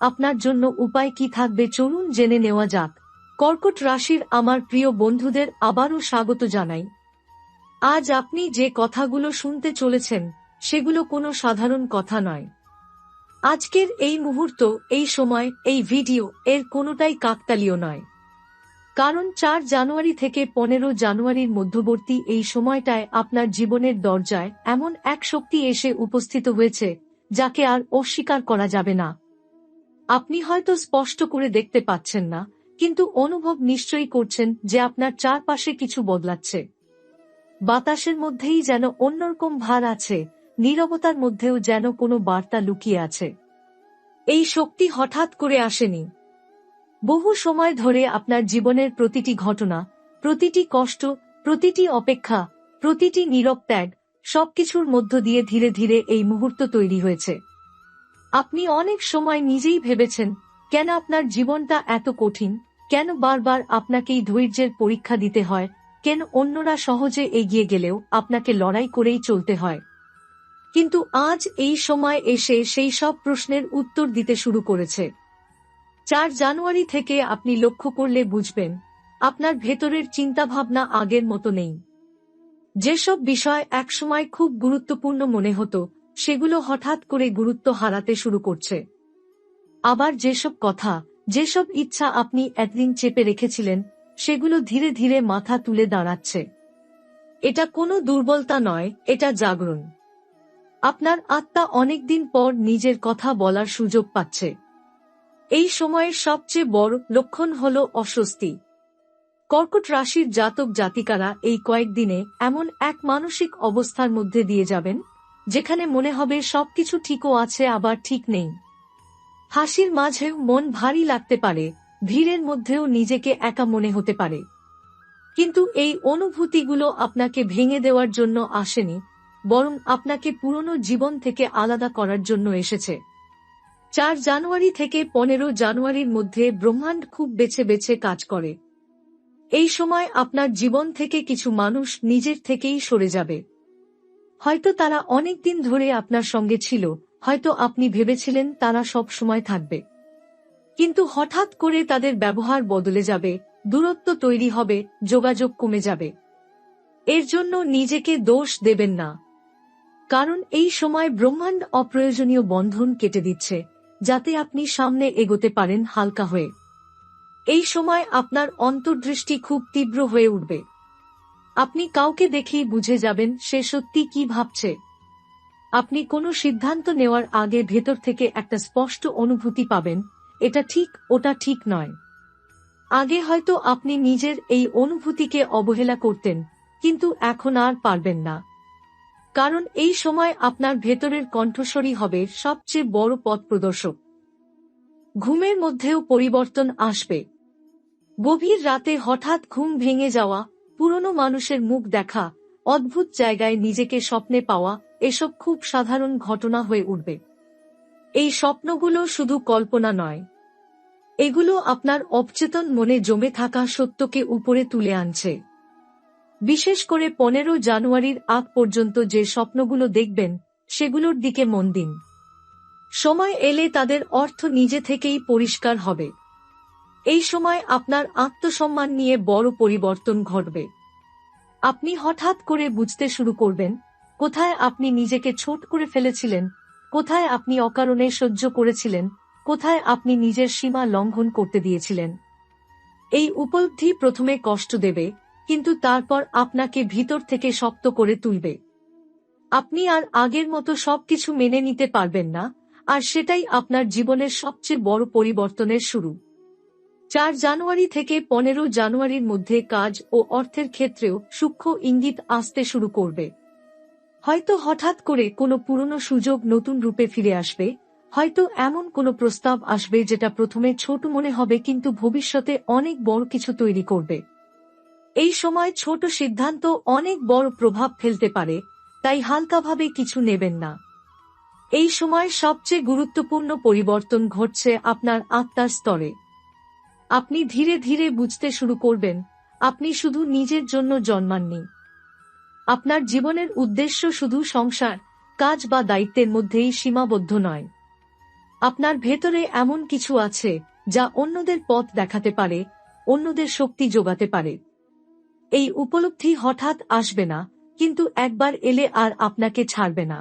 আপনার জন্য উপায় কি থাকবে চলুন জেনে নেওয়া যাক। কর্কট রাশির আমার প্রিয় বন্ধুদের আবারও স্বাগত জানাই। আজ আপনি যে কথাগুলো শুনতে চলেছেন, সেগুলো কোনো সাধারণ কথা নয়। আজকের এই মুহূর্ত, এই সময়, এই ভিডিও এর কোনোটাই কাকতালীয় নয়। কারণ চার জানুয়ারি থেকে পনেরো জানুয়ারির মধ্যবর্তী এই সময়টায় আপনার জীবনের দরজায় এমন এক শক্তি এসে উপস্থিত হয়েছে, যাকে আর অস্বীকার করা যাবে না। আপনি হয়তো স্পষ্ট করে দেখতে পাচ্ছেন না, কিন্তু অনুভব নিশ্চয়ই করছেন যে আপনার চারপাশে কিছু বদলাচ্ছে। বাতাসের মধ্যেই যেন অন্যরকম ভার আছে, নীরবতার মধ্যেও যেন কোনো বার্তা লুকিয়ে আছে। এই শক্তি হঠাৎ করে আসেনি। বহু সময় ধরে আপনার জীবনের প্রতিটি ঘটনা, প্রতিটি কষ্ট, প্রতিটি অপেক্ষা, প্রতিটি নীরব ত্যাগ, সবকিছুর মধ্য দিয়ে ধীরে ধীরে এই মুহূর্ত তৈরি হয়েছে। আপনি অনেক সময় নিজেই ভেবেছেন, কেন আপনার জীবনটা এত কঠিন? কেন বারবার আপনাকেই ধৈর্যের পরীক্ষা দিতে হয়? কেন অন্যরা সহজে এগিয়ে গেলেও আপনাকে লড়াই করেই চলতে হয়? কিন্তু আজ এই সময় এসে সেই সব প্রশ্নের উত্তর দিতে শুরু করেছে। চার জানুয়ারি থেকে আপনি লক্ষ্য করলে বুঝবেন, আপনার ভেতরের চিন্তাভাবনা আগের মতো নেই। যেসব বিষয় একসময় খুব গুরুত্বপূর্ণ মনে হতো সেগুলো হঠাৎ করে গুরুত্ব হারাতে শুরু করছে। আবার যেসব কথা, যেসব ইচ্ছা আপনি একদিন চেপে রেখেছিলেন, সেগুলো ধীরে ধীরে মাথা তুলে দাঁড়াচ্ছে। এটা কোনো দুর্বলতা নয়, এটা জাগরণ। আপনার আত্মা অনেকদিন পর নিজের কথা বলার সুযোগ পাচ্ছে। এই সময়ের সবচেয়ে বড় লক্ষণ হল অস্বস্তি। কর্কট রাশির জাতক জাতিকারা এই কয়েকদিনে এমন এক মানসিক অবস্থার মধ্যে দিয়ে যাবেন যেখানে মনে হবে সবকিছু ঠিকও আছে, আবার ঠিক নেই। হাসির মাঝেও মন ভারী লাগতে পারে, ভিড়ের মধ্যেও নিজেকে একা মনে হতে পারে। কিন্তু এই অনুভূতিগুলো আপনাকে ভেঙে দেওয়ার জন্য আসেনি, বরং আপনাকে পুরনো জীবন থেকে আলাদা করার জন্য এসেছে। চার জানুয়ারি থেকে পনেরো জানুয়ারির মধ্যে ব্রহ্মাণ্ড খুব বেছে বেছে কাজ করে। এই সময় আপনার জীবন থেকে কিছু মানুষ নিজের থেকেই সরে যাবে। হয়তো তারা অনেক দিন ধরে আপনার সঙ্গে ছিল, হয়তো আপনি ভেবেছিলেন তারা সব সময় থাকবে। কিন্তু হঠাৎ করে তাদের ব্যবহার বদলে যাবে, দূরত্ব তৈরি হবে, যোগাযোগ কমে যাবে। এর জন্য নিজেকে দোষ দেবেন না। কারণ এই সময় ব্রহ্মাণ্ড অপ্রয়োজনীয় বন্ধন কেটে দিচ্ছে, যাতে আপনি সামনে এগোতে পারেন হালকা হয়ে। এই সময় আপনার অন্তর্দৃষ্টি খুব তীব্র হয়ে উঠবে। আপনি কাউকে দেখেই বুঝে যাবেন সে সত্যি কি ভাবছে। আপনি কোনো সিদ্ধান্ত নেওয়ার আগে ভেতর থেকে একটা স্পষ্ট অনুভূতি পাবেন, এটা ঠিক, ওটা ঠিক নয়। আগে হয়তো আপনি নিজের এই অনুভূতিকে অবহেলা করতেন, কিন্তু এখন আর পারবেন না। কারণ এই সময় আপনার ভেতরের কণ্ঠস্বরী হবে সবচেয়ে বড় পথ প্রদর্শক। ঘুমের মধ্যেও পরিবর্তন আসবে। গভীর রাতে হঠাৎ ঘুম ভেঙে যাওয়া পুরনো মানুষের মুখ দেখা, অদ্ভুত জায়গায় নিজেকে স্বপ্নে পাওয়া, এসব খুব সাধারণ ঘটনা হয়ে উঠবে। এই স্বপ্নগুলো শুধু কল্পনা নয়। এগুলো আপনার অবচেতন মনে জমে থাকা সত্যকে উপরে তুলে আনছে। বিশেষ করে পনেরো জানুয়ারির আগ পর্যন্ত যে স্বপ্নগুলো দেখবেন, সেগুলোর দিকে মন দিন। সময় এলে তাদের অর্থ নিজে থেকেই পরিষ্কার হবে। এই সময় আপনার আত্মসম্মান নিয়ে বড় পরিবর্তন ঘটবে। আপনি হঠাৎ করে বুঝতে শুরু করবেন, কোথায় আপনি নিজেকে ছোট করে ফেলেছিলেন, কোথায় আপনি অকারণে সহ্য করেছিলেন, কোথায় আপনি নিজের সীমা লঙ্ঘন করতে দিয়েছিলেন। এই উপলব্ধি প্রথমে কষ্ট দেবে, কিন্তু তারপর আপনাকে ভিতর থেকে শক্ত করে তুলবে। আপনি আর আগের মতো সবকিছু মেনে নিতে পারবেন না, আর সেটাই আপনার জীবনের সবচেয়ে বড় পরিবর্তনের শুরু। চার জানুয়ারি থেকে পনেরো জানুয়ারির মধ্যে কাজ ও অর্থের ক্ষেত্রেও সূক্ষ্ম ইঙ্গিত আসতে শুরু করবে। হয়তো হঠাৎ করে কোনো পুরনো সুযোগ নতুন রূপে ফিরে আসবে, হয়তো এমন কোনো প্রস্তাব আসবে যেটা প্রথমে ছোট মনে হবে কিন্তু ভবিষ্যতে অনেক বড় কিছু তৈরি করবে। এই সময় ছোট সিদ্ধান্ত অনেক বড় প্রভাব ফেলতে পারে, তাই হালকাভাবে কিছু নেবেন না। এই সময় সবচেয়ে গুরুত্বপূর্ণ পরিবর্তন ঘটছে আপনার আত্মার স্তরে। আপনি ধীরে ধীরে বুঝতে শুরু করবেন, আপনি শুধু নিজের জন্য জন্মাননি। আপনার জীবনের উদ্দেশ্য শুধু সংসার, কাজ বা দায়িত্বের মধ্যেই সীমাবদ্ধ নয়। আপনার ভেতরে এমন কিছু আছে, যা অন্যদের পথ দেখাতে পারে, অন্যদের শক্তি যোগাতে পারে। এই উপলব্ধি হঠাৎ আসবে না, কিন্তু একবার এলে আর আপনাকে ছাড়বে না।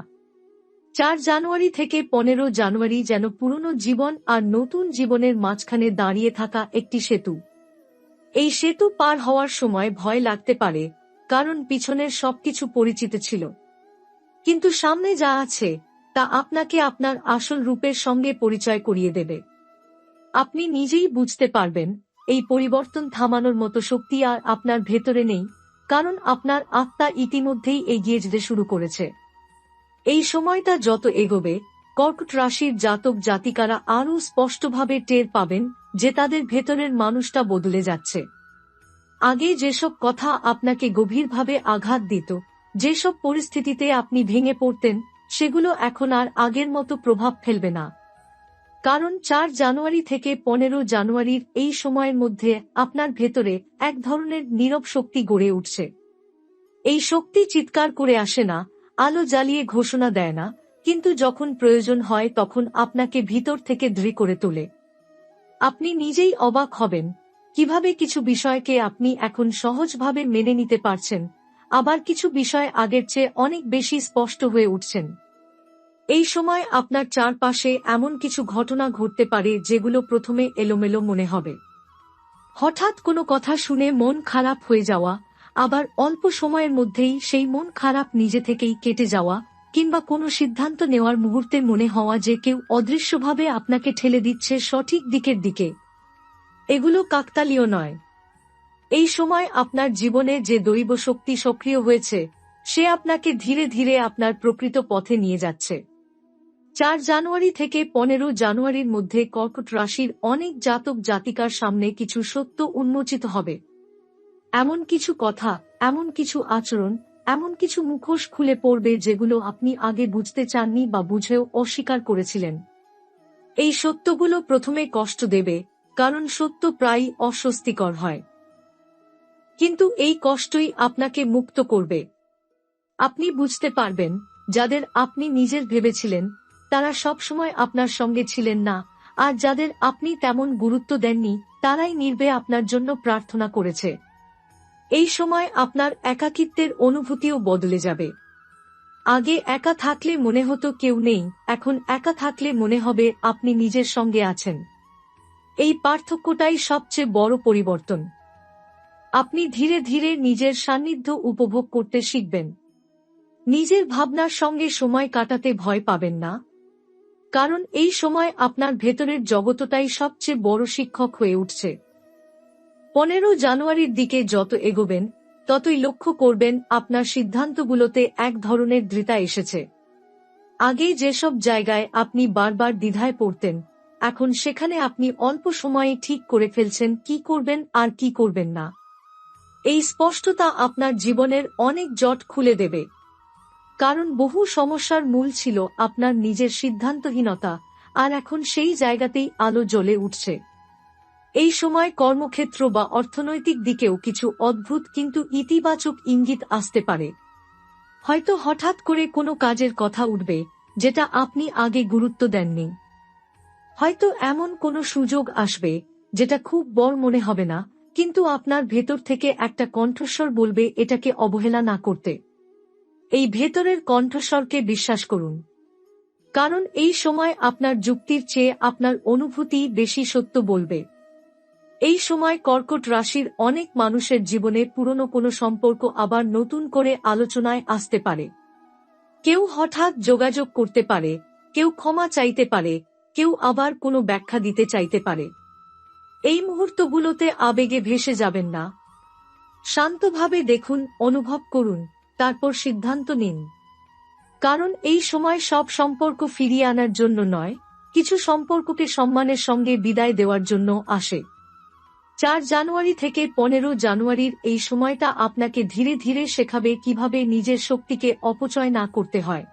চার জানুয়ারি থেকে পনেরো জানুয়ারি যেন পুরনো জীবন আর নতুন জীবনের মাঝখানে দাঁড়িয়ে থাকা একটি সেতু। এই সেতু পার হওয়ার সময় ভয় লাগতে পারে, কারণ পিছনের সবকিছু পরিচিত ছিল। কিন্তু সামনে যা আছে, তা আপনাকে আপনার আসল রূপের সঙ্গে পরিচয় করিয়ে দেবে। আপনি নিজেই বুঝতে পারবেন, এই পরিবর্তন থামানোর মতো শক্তি আর আপনার ভেতরে নেই, কারণ আপনার আত্মা ইতিমধ্যেই এগিয়ে যেতে শুরু করেছে। এই সময়টা যত এগোবে, কর্কট রাশির জাতক জাতিকারা আরও স্পষ্টভাবে টের পাবেন যে তাদের ভেতরের মানুষটা বদলে যাচ্ছে। আগে যেসব কথা আপনাকে গভীরভাবে আঘাত দিত, যেসব পরিস্থিতিতে আপনি ভেঙে পড়তেন, সেগুলো এখন আর আগের মতো প্রভাব ফেলবে না। কারণ চার জানুয়ারি থেকে পনেরো জানুয়ারির এই সময়ের মধ্যে আপনার ভেতরে এক ধরনের নীরব শক্তি গড়ে উঠছে। এই শক্তি চিৎকার করে আসে না আলো জ্বালিয়ে ঘোষণা দেয় না, কিন্তু যখন প্রয়োজন হয় তখন আপনাকে ভিতর থেকে দৃঢ় করে তোলে। আপনি নিজেই অবাক হবেন, কীভাবে কিছু বিষয়কে আপনি এখন সহজভাবে মেনে নিতে পারছেন, আবার কিছু বিষয় আগের চেয়ে অনেক বেশি স্পষ্ট হয়ে উঠছেন। এই সময় আপনার চারপাশে এমন কিছু ঘটনা ঘটতে পারে যেগুলো প্রথমে এলোমেলো মনে হবে। হঠাৎ কোনো কথা শুনে মন খারাপ হয়ে যাওয়া আবার অল্প সময়ের মধ্যেই সেই মন খারাপ নিজে থেকেই কেটে যাওয়া, কিংবা কোনো সিদ্ধান্ত নেওয়ার মুহূর্তে মনে হওয়া যে কেউ অদৃশ্যভাবে আপনাকে ঠেলে দিচ্ছে সঠিক দিকের দিকে। এগুলো কাকতালীয় নয়। এই সময় আপনার জীবনে যে দৈব শক্তি সক্রিয় হয়েছে, সে আপনাকে ধীরে ধীরে আপনার প্রকৃত পথে নিয়ে যাচ্ছে। চার জানুয়ারি থেকে পনেরো জানুয়ারির মধ্যে কর্কট রাশির অনেক জাতক জাতিকার সামনে কিছু সত্য উন্মোচিত হবে। এমন কিছু কথা, এমন কিছু আচরণ, এমন কিছু মুখোশ খুলে পড়বে যেগুলো আপনি আগে বুঝতে চাননি বা বুঝেও অস্বীকার করেছিলেন। এই সত্যগুলো প্রথমে কষ্ট দেবে, কারণ সত্য প্রায়ই অস্বস্তিকর হয়। কিন্তু এই কষ্টই আপনাকে মুক্ত করবে। আপনি বুঝতে পারবেন, যাদের আপনি নিজের ভেবেছিলেন, তারা সবসময় আপনার সঙ্গে ছিলেন না, আর যাদের আপনি তেমন গুরুত্ব দেননি, তারাই নির্বে আপনার জন্য প্রার্থনা করেছে। এই সময় আপনার একাকিত্বের অনুভূতিও বদলে যাবে। আগে একা থাকলে মনে হতো কেউ নেই, এখন একা থাকলে মনে হবে আপনি নিজের সঙ্গে আছেন। এই পার্থক্যটাই সবচেয়ে বড় পরিবর্তন। আপনি ধীরে ধীরে নিজের সান্নিধ্য উপভোগ করতে শিখবেন। নিজের ভাবনার সঙ্গে সময় কাটাতে ভয় পাবেন না। কারণ এই সময় আপনার ভেতরের জগতটাই সবচেয়ে বড় শিক্ষক হয়ে উঠছে। পনেরো জানুয়ারির দিকে যত এগোবেন, ততই লক্ষ্য করবেন আপনার সিদ্ধান্তগুলোতে এক ধরনের দৃতা এসেছে। আগে যেসব জায়গায় আপনি বারবার দ্বিধায় পড়তেন, এখন সেখানে আপনি অল্প সময়ে ঠিক করে ফেলছেন কি করবেন আর কি করবেন না। এই স্পষ্টতা আপনার জীবনের অনেক জট খুলে দেবে। কারণ বহু সমস্যার মূল ছিল আপনার নিজের সিদ্ধান্তহীনতা, আর এখন সেই জায়গাতেই আলো জ্বলে উঠছে। এই সময় কর্মক্ষেত্র বা অর্থনৈতিক দিকেও কিছু অদ্ভুত কিন্তু ইতিবাচক ইঙ্গিত আসতে পারে। হয়তো হঠাৎ করে কোনো কাজের কথা উঠবে, যেটা আপনি আগে গুরুত্ব দেননি। হয়তো এমন কোনো সুযোগ আসবে, যেটা খুব বড় মনে হবে না, কিন্তু আপনার ভেতর থেকে একটা কণ্ঠস্বর বলবে এটাকে অবহেলা না করতে। এই ভেতরের কণ্ঠস্বরকে বিশ্বাস করুন। কারণ এই সময় আপনার যুক্তির চেয়ে আপনার অনুভূতি বেশি সত্য বলবে। এই সময় কর্কট রাশির অনেক মানুষের জীবনে পুরনো কোনো সম্পর্ক আবার নতুন করে আলোচনায় আসতে পারে। কেউ হঠাৎ যোগাযোগ করতে পারে, কেউ ক্ষমা চাইতে পারে, কেউ আবার কোনো ব্যাখ্যা দিতে চাইতে পারে। এই মুহূর্তগুলোতে আবেগে ভেসে যাবেন না। শান্তভাবে দেখুন, অনুভব করুন, তারপর সিদ্ধান্ত নিন। কারণ এই সময় সব সম্পর্ক ফিরিয়ে আনার জন্য নয়, কিছু সম্পর্ককে সম্মানের সঙ্গে বিদায় দেওয়ার জন্য আসে। চার জানুয়ারি থেকে পনেরো জানুয়ারির এই সময়টা আপনাকে ধীরে ধীরে শেখাবে কীভাবে নিজের শক্তিকে অপচয় না করতে হয়।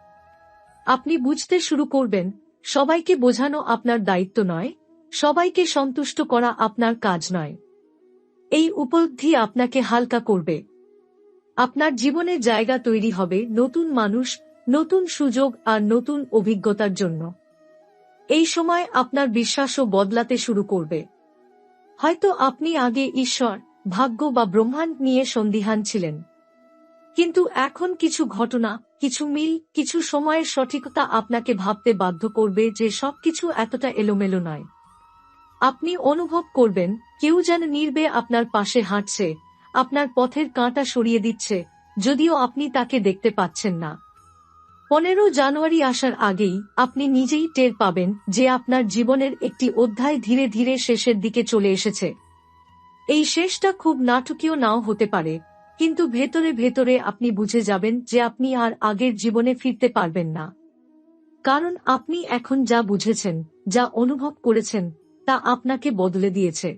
আপনি বুঝতে শুরু করবেন, সবাইকে বোঝানো আপনার দায়িত্ব নয়, সবাইকে সন্তুষ্ট করা আপনার কাজ নয়। এই উপলব্ধি আপনাকে হালকা করবে। আপনার জীবনে জায়গা তৈরি হবে নতুন মানুষ, নতুন সুযোগ আর নতুন অভিজ্ঞতার জন্য। এই সময় আপনার বিশ্বাসও বদলাতে শুরু করবে। হয়তো আপনি আগে ঈশ্বর, ভাগ্য বা ব্রহ্মাণ্ড নিয়ে সন্দিহান ছিলেন। কিন্তু এখন কিছু ঘটনা, কিছু মিল, কিছু সময়ের সঠিকতা আপনাকে ভাবতে বাধ্য করবে যে সবকিছু এতটা এলোমেলো নয়। আপনি অনুভব করবেন, কেউ যেন নির্বে আপনার পাশে হাঁটছে, আপনার পথের কাঁটা সরিয়ে দিচ্ছে, যদিও আপনি তাকে দেখতে পাচ্ছেন না। পনেরো জানুয়ারি আসার আগেই আপনি নিজেই টের পাবেন যে আপনার জীবনের একটি অধ্যায় ধীরে ধীরে শেষের দিকে চলে এসেছে। এই শেষটা খুব নাটকীয় নাও হতে পারে, কিন্তু ভেতরে ভেতরে আপনি বুঝে যাবেন যে আপনি আর আগের জীবনে ফিরতে পারবেন না। কারণ আপনি এখন যা বুঝেছেন, যা অনুভব করেছেন, তা আপনাকে বদলে দিয়েছে।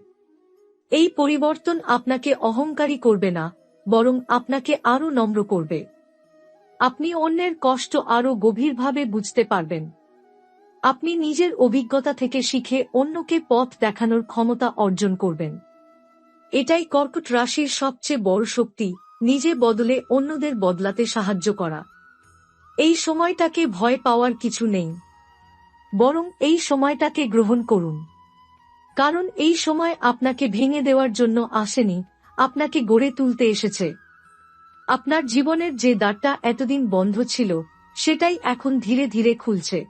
এই পরিবর্তন আপনাকে অহংকারী করবে না, বরং আপনাকে আরও নম্র করবে। আপনি অন্যের কষ্ট আরও গভীরভাবে বুঝতে পারবেন। আপনি নিজের অভিজ্ঞতা থেকে শিখে অন্যকে পথ দেখানোর ক্ষমতা অর্জন করবেন। এটাই কর্কট রাশির সবচেয়ে বড় শক্তি, নিজে বদলে অন্যদের বদলাতে সাহায্য করা। এই সময়টাকে ভয় পাওয়ার কিছু নেই। বরং এই সময়টাকে গ্রহণ করুন। কারণ এই সময় আপনাকে ভেঙে দেওয়ার জন্য আসেনি, আপনাকে গড়ে তুলতে এসেছে। আপনার জীবনের যে দ্বারটা এতদিন বন্ধ ছিল, সেটাই এখন ধীরে ধীরে খুলছে।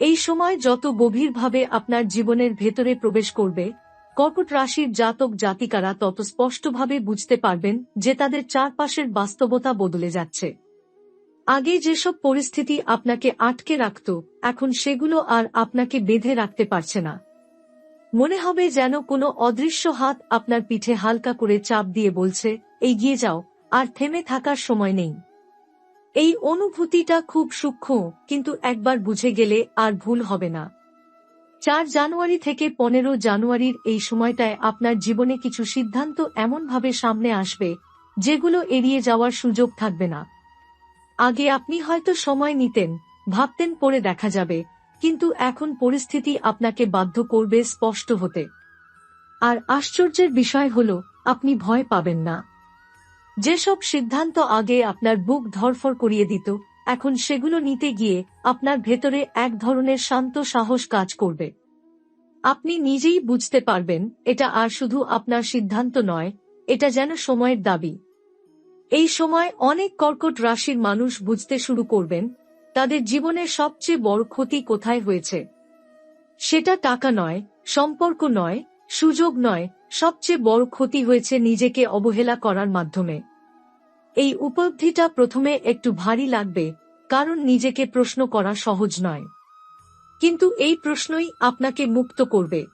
এই সময় যত গভীরভাবে আপনার জীবনের ভেতরে প্রবেশ করবে, কর্কট রাশির জাতক জাতিকারা তত স্পষ্টভাবে বুঝতে পারবেন যে তাদের চারপাশের বাস্তবতা বদলে যাচ্ছে। আগে যেসব পরিস্থিতি আপনাকে আটকে রাখত, এখন সেগুলো আর আপনাকে বেঁধে রাখতে পারছে না। মনে হবে যেন কোনো অদৃশ্য হাত আপনার পিঠে হালকা করে চাপ দিয়ে বলছে, এগিয়ে যাও। আর থেমে থাকার সময় নেই। এই অনুভূতিটা খুব সূক্ষ্ম, কিন্তু একবার বুঝে গেলে আর ভুল হবে না। চার জানুয়ারি থেকে পনেরো জানুয়ারির এই সময়টায় আপনার জীবনে কিছু সিদ্ধান্ত এমনভাবে সামনে আসবে, যেগুলো এড়িয়ে যাওয়ার সুযোগ থাকবে না। আগে আপনি হয়তো সময় নিতেন, ভাবতেন পরে দেখা যাবে, কিন্তু এখন পরিস্থিতি আপনাকে বাধ্য করবে স্পষ্ট হতে। আর আশ্চর্যের বিষয় হল, আপনি ভয় পাবেন না। যেসব সিদ্ধান্ত আগে আপনার বুক ধরফর করিয়ে দিত, এখন সেগুলো নিতে গিয়ে আপনার ভেতরে এক ধরনের শান্ত সাহস কাজ করবে। আপনি নিজেই বুঝতে পারবেন, এটা আর শুধু আপনার সিদ্ধান্ত নয়, এটা যেন সময়ের দাবি। এই সময় অনেক কর্কট রাশির মানুষ বুঝতে শুরু করবেন, তাদের জীবনের সবচেয়ে বড় ক্ষতি কোথায় হয়েছে। সেটা টাকা নয়, সম্পর্ক নয় সুযোগ নয়, সবচেয়ে বড় ক্ষতি হয়েছে নিজেকে অবহেলা করার মাধ্যমে। এই উপলব্ধিটা প্রথমে একটু ভারী লাগবে, কারণ নিজেকে প্রশ্ন করা সহজ নয়। কিন্তু এই প্রশ্নই আপনাকে মুক্ত করবে।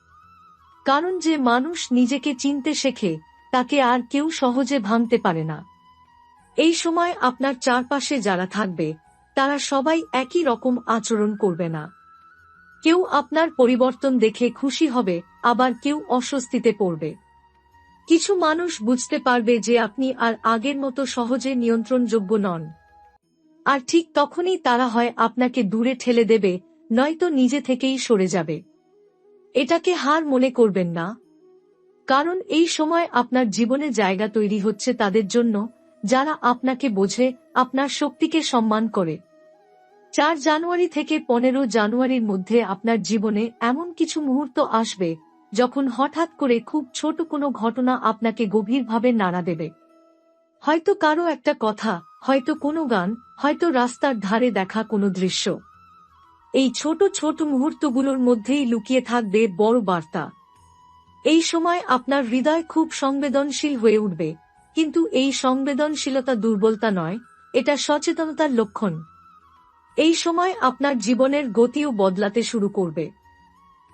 কারণ যে মানুষ নিজেকে চিনতে শেখে, তাকে আর কেউ সহজে ভাঙতে পারে না। এই সময় আপনার চারপাশে যারা থাকবে, তারা সবাই একই রকম আচরণ করবে না। কেউ আপনার পরিবর্তন দেখে খুশি হবে আবার কেউ অস্বস্তিতে পড়বে। কিছু মানুষ বুঝতে পারবে যে আপনি আর আগের মতো সহজে নিয়ন্ত্রণযোগ্য নন। আর ঠিক তখনই তারা হয় আপনাকে দূরে ঠেলে দেবে, নয়তো নিজে থেকেই সরে যাবে। এটাকে হার মনে করবেন না। কারণ এই সময় আপনার জীবনে জায়গা তৈরি হচ্ছে তাদের জন্য, যারা আপনাকে বোঝে, আপনার শক্তিকে সম্মান করে। চার জানুয়ারি থেকে পনেরো জানুয়ারির মধ্যে আপনার জীবনে এমন কিছু মুহূর্ত আসবে যখন হঠাৎ করে খুব ছোট কোনো ঘটনা আপনাকে গভীরভাবে নাড়া দেবে। হয়তো কারও একটা কথা, হয়তো কোনো গান, হয়তো রাস্তার ধারে দেখা কোনো দৃশ্য। এই ছোট ছোট মুহূর্তগুলোর মধ্যেই লুকিয়ে থাকবে বড় বার্তা। এই সময় আপনার হৃদয় খুব সংবেদনশীল হয়ে উঠবে। কিন্তু এই সংবেদনশীলতা দুর্বলতা নয়, এটা সচেতনতার লক্ষণ। এই সময় আপনার জীবনের গতিও বদলাতে শুরু করবে।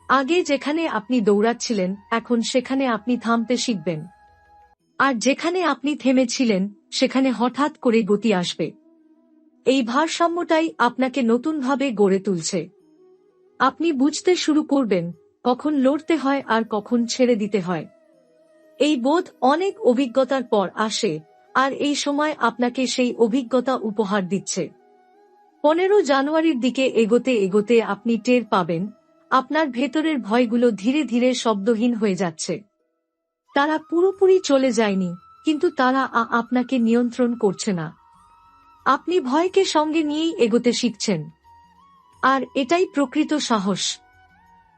আগে যেখানে আপনি দৌড়াচ্ছিলেন, এখন সেখানে আপনি থামতে শিখবেন। আর যেখানে আপনি থেমেছিলেন, সেখানে হঠাৎ করে গতি আসবে। এই ভারসাম্যটাই আপনাকে নতুনভাবে গড়ে তুলছে। আপনি বুঝতে শুরু করবেন, কখন লড়তে হয় আর কখন ছেড়ে দিতে হয়। এই বোধ অনেক অভিজ্ঞতার পর আসে, আর এই সময় আপনাকে সেই অভিজ্ঞতা উপহার দিচ্ছে। পনেরো জানুয়ারির দিকে এগোতে এগোতে আপনি টের পাবেন আপনার ভেতরের ভয়গুলো ধীরে ধীরে শব্দহীন হয়ে যাচ্ছে। তারা পুরোপুরি চলে যায়নি, কিন্তু তারা আপনাকে নিয়ন্ত্রণ করছে না। আপনি ভয়কে সঙ্গে নিয়েই এগোতে শিখছেন। আর এটাই প্রকৃত সাহস।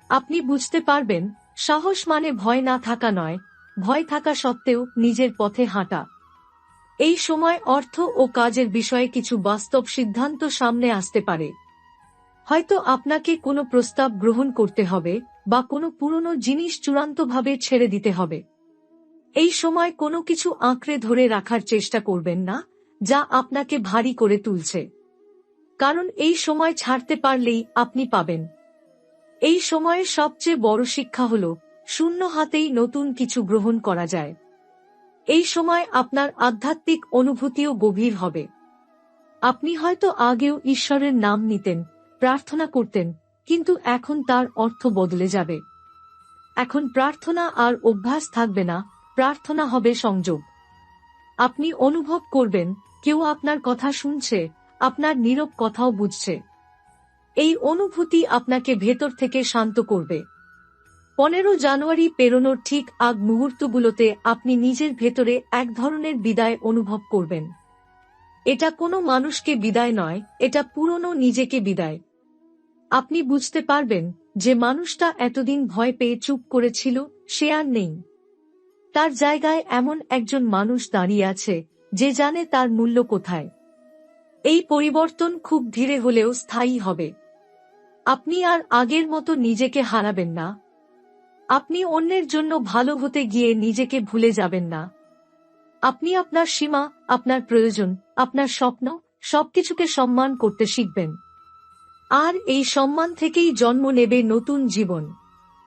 আপনি বুঝতে পারবেন, সাহস মানে ভয় না থাকা নয়, ভয় থাকা সত্ত্বেও নিজের পথে হাঁটা। এই সময় অর্থ ও কাজের বিষয়ে কিছু বাস্তব সিদ্ধান্ত সামনে আসতে পারে। হয়তো আপনাকে কোনো প্রস্তাব গ্রহণ করতে হবে বা কোনো পুরনো জিনিস চূড়ান্তভাবে ছেড়ে দিতে হবে। এই সময় কোনো কিছু আঁকড়ে ধরে রাখার চেষ্টা করবেন না, যা আপনাকে ভারী করে তুলছে। কারণ এই সময় ছাড়তে পারলেই আপনি পাবেন। এই সময়ের সবচেয়ে বড় শিক্ষা হল, শূন্য হাতেই নতুন কিছু গ্রহণ করা যায়। এই সময় আপনার আধ্যাত্মিক অনুভূতিও গভীর হবে। আপনি হয়তো আগেও ঈশ্বরের নাম নিতেন প্রার্থনা করতেন, কিন্তু এখন তার অর্থ বদলে যাবে। এখন প্রার্থনা আর অভ্যাস থাকবে না, প্রার্থনা হবে সংযোগ। আপনি অনুভব করবেন, কেউ আপনার কথা শুনছে, আপনার নীরব কথাও বুঝছে। এই অনুভূতি আপনাকে ভেতর থেকে শান্ত করবে। পনেরো জানুয়ারি পেরোনোর ঠিক আগ মুহূর্তগুলোতে আপনি নিজের ভেতরে এক ধরনের বিদায় অনুভব করবেন। এটা কোনো মানুষকে বিদায় নয়, এটা পুরনো নিজেকে বিদায়। আপনি বুঝতে পারবেন যে মানুষটা এতদিন ভয় পেয়ে চুপ করেছিল, সে আর নেই। তার জায়গায় এমন একজন মানুষ দাঁড়িয়ে আছে, যে জানে তার মূল্য কোথায়। এই পরিবর্তন খুব ধীরে হলেও স্থায়ী হবে। আপনি আর আগের মতো নিজেকে হারাবেন না। আপনি অন্যের জন্য ভালো হতে গিয়ে নিজেকে ভুলে যাবেন না। আপনি আপনার সীমা, আপনার প্রয়োজন, আপনার স্বপ্ন, সবকিছুকে সম্মান করতে শিখবেন। আর এই সম্মান থেকেই জন্ম নেবে নতুন জীবন।